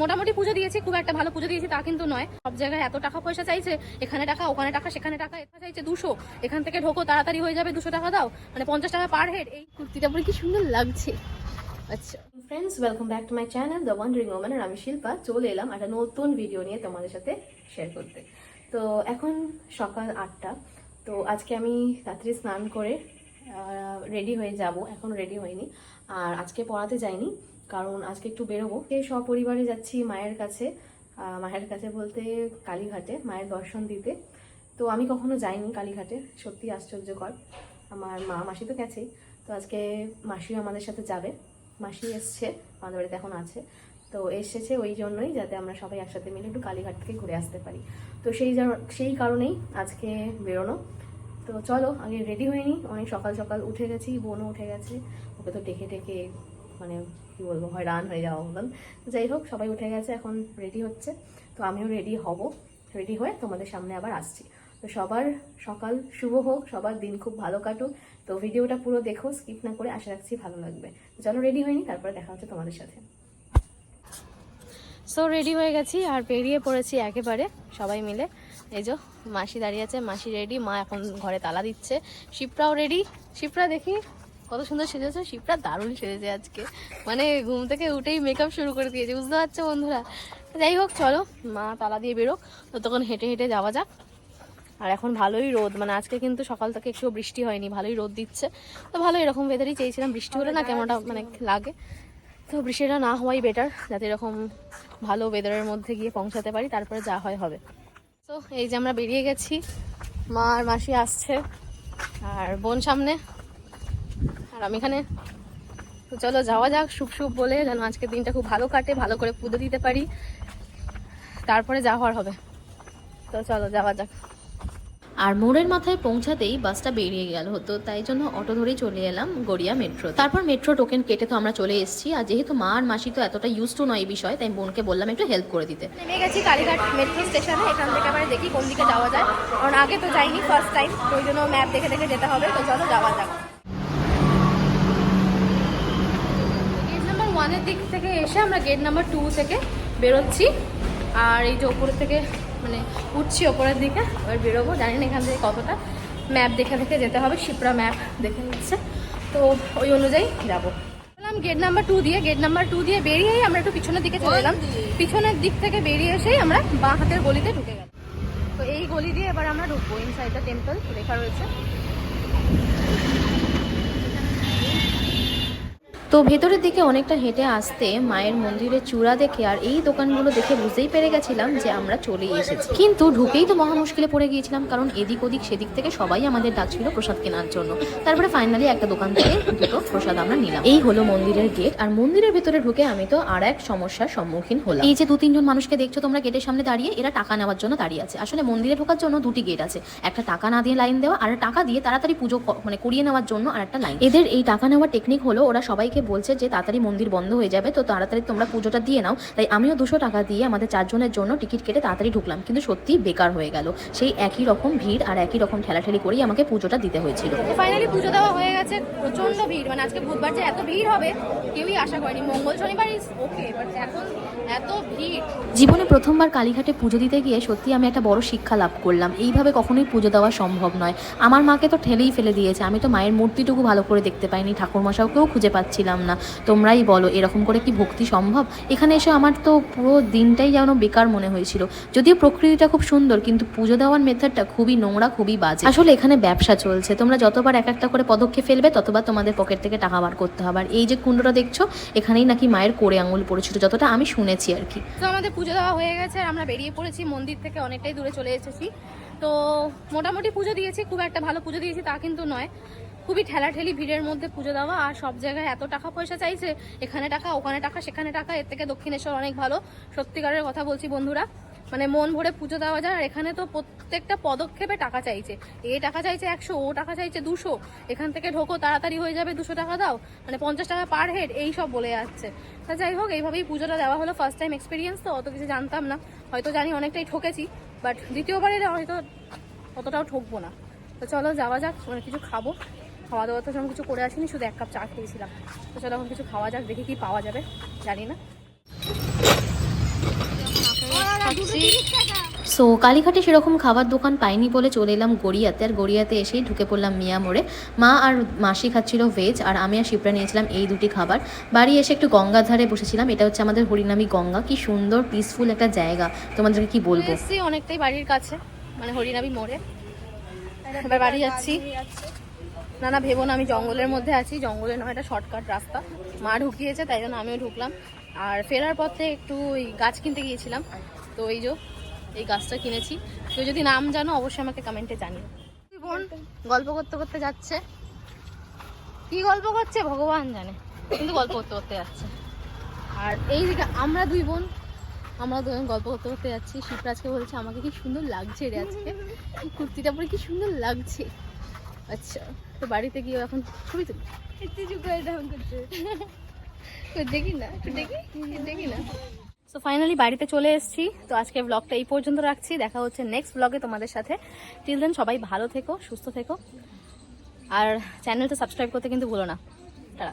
মোটামুটি পুজো দিয়েছি, খুব একটা ভালো পুজো দিয়েছি তা কিন্তু নয়। সব জায়গায় এত টাকা পয়সা চাইছে, এখানে টাকা, ওখানে টাকা, সেখানে টাকা এটা চাইছে দুশো। এখান থেকে ঢোকো, তাড়াতাড়ি হয়ে যাবে, দুশো টাকা দাও। মানে পঞ্চাশ টাকা পার হেড এই কুর্তিটা পরে কি সুন্দর লাগছে। আচ্ছা। Friends welcome back to my channel the wandering woman আর আমি শিল্পা। চলে এলাম একটা নতুন ভিডিও নিয়ে তোমাদের সাথে শেয়ার করতে। তো এখন সকাল আটটা। তো আজকে আমি রাত্রি স্নান করে রেডি হয়ে যাব। এখন রেডি হইনি আর আজকে পড়াতে যাইনি। কারণ আজকে একটু বেরোবো। সপরিবারে যাচ্ছি মায়ের কাছে। মায়ের কাছে বলতে কালীঘাটে, মায়ের দর্শন দিতে। তো আমি কখনো যাইনি কালীঘাটে সত্যি আশ্চর্যকর। আমার মা, মাসি তো গেছেই। তো আজকে মাসিও আমাদের সাথে যাবে। মাসি এসছে, আমাদের বাড়িতে এখন আছে। তো এসেছে ওই জন্যই যাতে আমরা সবাই একসাথে মিলে একটু কালীঘাট থেকে ঘুরে আসতে পারি। তো সেই সেই কারণেই আজকে বেরোনো। তো চলো, আগে রেডি হয়নি অনেক সকাল সকাল উঠে গেছি, বোনও উঠে গেছে। ওকে তো ডেকে ডেকে মানে কি বলব, হয়রান হয়ে যাওয়া মতন। যাই হোক, সবাই উঠে গেছে, এখন রেডি হচ্ছে। তো আমিও রেডি হব। রেডি হয়ে তোমাদের সামনে আবার আসছি। তো সবার সকাল শুভ হোক, সবার দিন খুব ভালো কাটুক। তো ভিডিওটা পুরো দেখো স্কিপ না করে আশা রাখছি ভালো লাগবে। চলো রেডি হয়নি, তারপরে দেখা হচ্ছে তোমাদের সাথে। সো রেডি হয়ে গেছি আর বেরিয়ে পড়েছি একেবারে সবাই মিলে। এই যে, মাসি দাঁড়িয়ে আছে, মাসি রেডি মা এখন ঘরে তালা দিচ্ছে। শিপরাও রেডি শিপরা দেখি। কত সুন্দর সেজেছে শিপ্রা দারুণ সেজেছে আজকে। মানে ঘুম থেকে উঠেই মেকআপ শুরু করে দিয়েছে বুঝতে পারছ বন্ধুরা? যাই হোক চলো মা তালা দিয়ে বেরোক তো তখন হেঁটে হেঁটে যাওয়া যাক। আর এখন ভালোই রোদ মানে আজকে কিন্তু সকাল থেকে একটু বৃষ্টি হয়নি ভালোই রোদ দিচ্ছে। তো ভালো এরকম ওয়েদারই চেয়েছিলাম বৃষ্টি হলে না কেমনটা মানে লাগে। তো বৃষ্টিটা না হওয়াই বেটার যাতে এরকম ভালো ওয়েদারের মধ্যে গিয়ে পৌঁছাতে পারি তারপরে যা হয় হবে। তো এই যে আমরা বেরিয়ে গেছি মা আর মাসি আসছে আর বোন সামনে আমি এখানে তো চলো যাওয়া যাক শুভ শুভ বলে যেন আজকের দিনটা খুব ভালো কাটে ভালো করে পুজো দিতে পারি। তারপরে যা হওয়ার হবে। তো চলো যাওয়া যাক। আর মোড়ের মাথায় পৌঁছাতেই বাসটা বেরিয়ে গেল হতো তাই জন্য অটো ধরেই চলে এলাম গড়িয়া মেট্রো তারপর মেট্রো টোকেন কেটে তো আমরা চলে এসেছি আর যেহেতু মা আর মাসি তো এতটা ইউজ টু নয় এই বিষয় তাই বোনকে বললাম একটু হেল্প করে দিতে। নেমে গেছি কালীঘাট মেট্রো স্টেশনে এখান থেকে আবার দেখি কোন দিকে যাওয়া যায়। কারণ আগে তো যাইনি ফার্স্ট টাইম ওই জন্য ম্যাপ দেখে দেখে যেতে হবে তো চলো যাওয়া যাক গেট নাম্বার ওয়ানের দিক থেকে এসে আমরা গেট নাম্বার টু থেকে বেরোচ্ছি। আর এই যে ওপর থেকে মানে উঠছি ওপরের দিকে এবার বেরোবো। জানি না এখান থেকে কতটা ম্যাপ দেখে দেখে যেতে হবে শিপ্রা ম্যাপ দেখে নিচ্ছে। তো ওই অনুযায়ী যাব। বললাম গেট নাম্বার টু দিয়ে গেট নাম্বার টু দিয়ে বেরিয়েই আমরা একটু পিছনের দিকে চলে এলাম পিছনের দিক থেকে বেরিয়ে এসেই আমরা বাঁ হাতের গলিতে ঢুকে গেলাম। তো এই গলি দিয়ে এবার আমরা ঢুকবো। ইনসাইড দ্য টেম্পল লেখা রয়েছে। তো ভেতরের দিকে অনেকটা হেঁটে আসতে মায়ের মন্দিরের চূড়া দেখে আর এই দোকানগুলো দেখে বুঝতেই পেরে গেছিলাম যে আমরা চলেই এসেছি। কিন্তু ঢুকেই তো মহা মুশকিলে পড়ে গিয়েছিলাম, কারণ এদিক ওদিক সেদিক থেকে সবাই আমাদের ডাকছিল প্রসাদ কেনার জন্য। তারপরে ফাইনালি একটা দোকান থেকে দুটো প্রসাদ আমরা নিলাম। এই হলো মন্দিরের গেট আর মন্দিরের ভেতরে ঢুকে আমি তো আর এক সমস্যার সম্মুখীন হলাম। এই যে দু তিনজন মানুষকে দেখছ তোমরা গেটের সামনে দাঁড়িয়ে, এরা টাকা নেওয়ার জন্য দাঁড়িয়ে আছে। আসলে মন্দিরে ঢোকার জন্য দুটি গেট আছে। একটা টাকা না দিয়ে লাইন দেওয়া, আর টাকা দিয়ে তাড়াতাড়ি পুজো মানে করিয়ে নেওয়ার জন্য আর একটা লাইন এদের এই টাকা নেওয়ার টেকনিক হলো ওরা সবাইকে বলছে যে তাড়াতাড়ি মন্দির বন্ধ হয়ে যাবে তো তাড়াতাড়ি তোমরা পুজোটা দিয়ে নাও। তাই আমিও দুশো টাকা দিয়ে আমাদের চারজনের জন্য টিকিট কেটে তাড়াতাড়ি ঢুকলাম কিন্তু সত্যি বেকার হয়ে গেল। সেই একই রকম ভিড় আর একই রকম ঠেলাঠেলি করেই আমাকে পুজোটা দিতে হয়েছিল। ফাইনালি পুজো দেওয়া হয়ে গেছে প্রচণ্ড ভিড়। মানে আজকে বুধবার যে এত ভিড় হবে কেউই আশা করেনি। মঙ্গল শনিবার ইজ ওকে বাট এখন এত ভিড়। জীবনে প্রথমবার কালীঘাটে পুজো দিতে গিয়ে সত্যি আমি একটা বড় শিক্ষা লাভ করলাম। এইভাবে কখনোই পুজো দেওয়া সম্ভব নয়। আমার মাকে তো ঠেলেই ফেলে দিয়েছে। আমি তো মায়ের মূর্তিটুকু ভালো করে দেখতে পাইনি ঠাকুরমশাওকেও খুঁজে পাচ্ছিলাম না। তোমরাই বলো, এরকম করে কি ভক্তি সম্ভব? এখানে এসে আমার তো পুরো দিনটাই যেন বেকার মনে হয়েছিল। যদিও প্রকৃতিটা খুব সুন্দর, কিন্তু পুজো দেওয়ার মেথডটা খুবই নোংরা, খুবই বাজে। আসলে এখানে ব্যবসা চলছে। তোমরা যতবার এক একটা করে পদক্ষেপ ফেলবে, ততবার তোমাদের পকেট থেকে টাকা বার করতে হবে। আর এই যে কুণ্ডটা দেখছ, এখানেই নাকি মায়ের কোড়ে আঙুল পড়েছিল, যতটা আমি শুনেছি আর কি। তো আমাদের পুজো দেওয়া হয়ে গেছে আর আমরা বেরিয়ে পড়েছি, মন্দির থেকে অনেকটাই দূরে চলে এসেছি। তো মোটামুটি পুজো দিয়েছি, খুব একটা ভালো পুজো দিয়েছি তা কিন্তু নয়। খুবই ঠেলাঠেলি ভিড়ের মধ্যে পুজো দেওয়া, আর সব জায়গায় এত টাকা পয়সা চাইছে, এখানে টাকা, ওখানে টাকা, সেখানে টাকা, এর থেকে দক্ষিণেশ্বর অনেক ভালো। সত্যিকারের কথা বলছি বন্ধুরা মানে মন ভরে পুজো দেওয়া যায়, আর এখানে তো প্রত্যেকটা পদক্ষেপে টাকা চাইছে। এ টাকা চাইছে একশো, ও টাকা চাইছে দুশো, এখান থেকে ঢোকো, তাড়াতাড়ি হয়ে যাবে, দুশো টাকা দাও মানে পঞ্চাশ টাকা পার হেড এই সব বলে যাচ্ছে। তা যাই হোক, এইভাবেই পুজোটা দেওয়া হলো ফার্স্ট টাইম এক্সপিরিয়েন্স তো, অত কিছু জানতাম না। হয়তো জানি অনেকটাই ঠকেছি বাট দ্বিতীয়বারে হয়তো অতটাও ঠকবো না। তো চলো, যাওয়া যাক মানে কিছু খাব। খাওয়া দাওয়া তো সেরকম কিছু করে আসিনি শুধু এক কাপ চা খেয়েছিলাম। তো চলো এখন কিছু খাওয়া যাক দেখি কি পাওয়া যাবে জানি না। সো কালীঘাটে সেরকম খাবার দোকান পাইনি বলে চলে এলাম গড়িয়াতে আর গড়িয়াতে এসেই ঢুকে পড়লাম মিয়া মোড়ে। মা আর মাসি খাচ্ছিল ভেজ আর আমি আর শিপ্রা নিয়েছিলাম এই দুটি খাবার। বাড়ি এসে একটু গঙ্গার ধারে বসেছিলাম এটা হচ্ছে আমাদের হরিনামী গঙ্গা কি সুন্দর পিসফুল একটা জায়গা। তোমাদেরকে কি বলব? অনেকটাই বাড়ির কাছে মানে হরিনামী মোড়ে। এবার বাড়ি যাচ্ছি। না না ভেবো না আমি জঙ্গলের মধ্যে আছি। জঙ্গলে নয় এটা শর্টকাট রাস্তা। মা ঢুকিয়েছে তাই জন্য আমিও ঢুকলাম। আর ফেরার পথে একটু ওই গাছ কিনতে গিয়েছিলাম। তো এই যে এই গাছটা কিনেছি। কেউ যদি নাম জানো অবশ্যই আমাকে কমেন্টে জানিও। দুই বোন গল্প করতে করতে যাচ্ছে। কি গল্প করছে? ভগবান জানে। কিন্তু গল্প করতে করতে যাচ্ছে। আর এই দিকে আমরা দুই বোন আমরা দুজন গল্প করতে করতে যাচ্ছি। শিবরাজকে বলছে আমাকে কি সুন্দর লাগছে রে আজকে। কুর্তিটা পরে কি সুন্দর লাগছে। আচ্ছা তো বাড়িতে গিয়ে এখন ছবি তুলি? দেখি না দেখি দেখি না। সো ফাইনালি বাড়িতে চলে এসেছি। তো আজকে ব্লগটা এই পর্যন্ত রাখছি। দেখা হচ্ছে নেক্সট ব্লগে তোমাদের সাথে। টিল দেন সবাই ভালো থেকো সুস্থ থেকো। আর চ্যানেলটা সাবস্ক্রাইব করতে কিন্তু ভুলো না। তারা